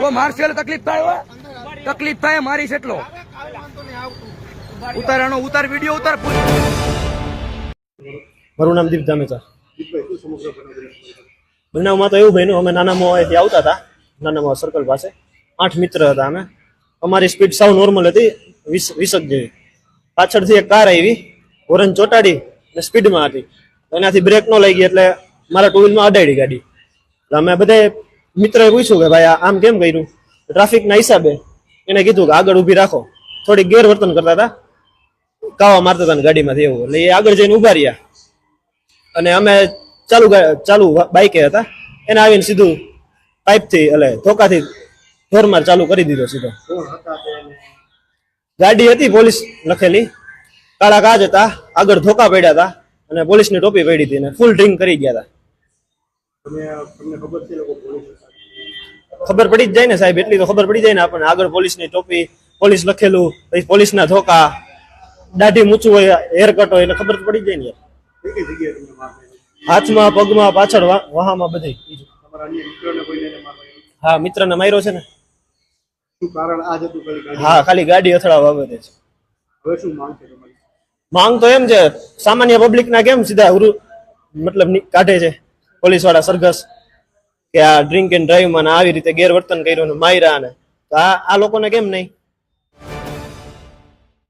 જો મારશે તકલીફ થાય હોય તકલીફ થાય મારીશ એટલો. ઉતારાનો ઉતાર વીડિયો ઉતાર મારું નામ દીપ ધામેચા. બનાવમાં તો એવું બન્યું અમે નાનામાં મોવાથી આવતા હતા. નાનામાં સર્કલ પાસે. આઠ મિત્ર હતા અમે. અમારી સ્પીડ સાવ નોર્મલ હતી. વીસ વીસક જેવી. પાછળથી એક કાર આવી. હોરન ચોટાડી અને સ્પીડમાં હતી. એનાથી બ્રેક ન લાગી એટલે મારા ટુ વ્હીલમાં અડાડી ગાડી. અમે બધે મિત્રએ પૂછ્યું કે ભાઈ આમ કેમ કર્યું? ટ્રાફિકના હિસાબે. એને કીધું કે, આગળ ઊભી રાખો. થોડીક ગેરવર્તન કરતા હતા. કાવા મારતા હતા ગાડીમાંથી એવું. એટલે એ આગળ જઈને ઊભા રહ્યા. અને અમે ચાલુ ચાલુ બાઈકે હતા. એને આવીને સીધું પાઇપથી, એટલે ધોકાથી ધોરમાર ચાલુ કરી દીધો સીધો. ગાડી હતી પોલીસ લખેલી. કાળા કાચ હતા. આગળ ધોકા પડ્યા હતા. અને પોલીસની ટોપી પડી હતી અને ફૂલ ડ્રિંક કરી ગયા હતા. ખબર પડી જ જાય ને સાહેબ એટલી તો ખબર પડી જાય ને આપણને. આગળ પોલીસની ટોપી પોલીસ લખેલું પછી પોલીસના ધોકા દાઢી મૂછું હોય હેર કટ હોય એટલે ખબર પડી જાય ને હાથમાં પગમાં પાછળ વાહામાં બધે. હા મિત્રને માર્યો છે ને. હા ખાલી ગાડી અથડાવા બાબતે છે. માંગ તો એમ છે સામાન્ય પબ્લિક ના કેમ સીધા ઉરુ મતલબ કાઢે છે? પોલીસવાળા સરઘસ કે આ ડ્રિંક એન્ડ ડ્રાઈવમાં આવી રીતે ગેરવર્તન કર્યું ને માર્યા ને, તો આ આ લોકોને કેમ નહીં?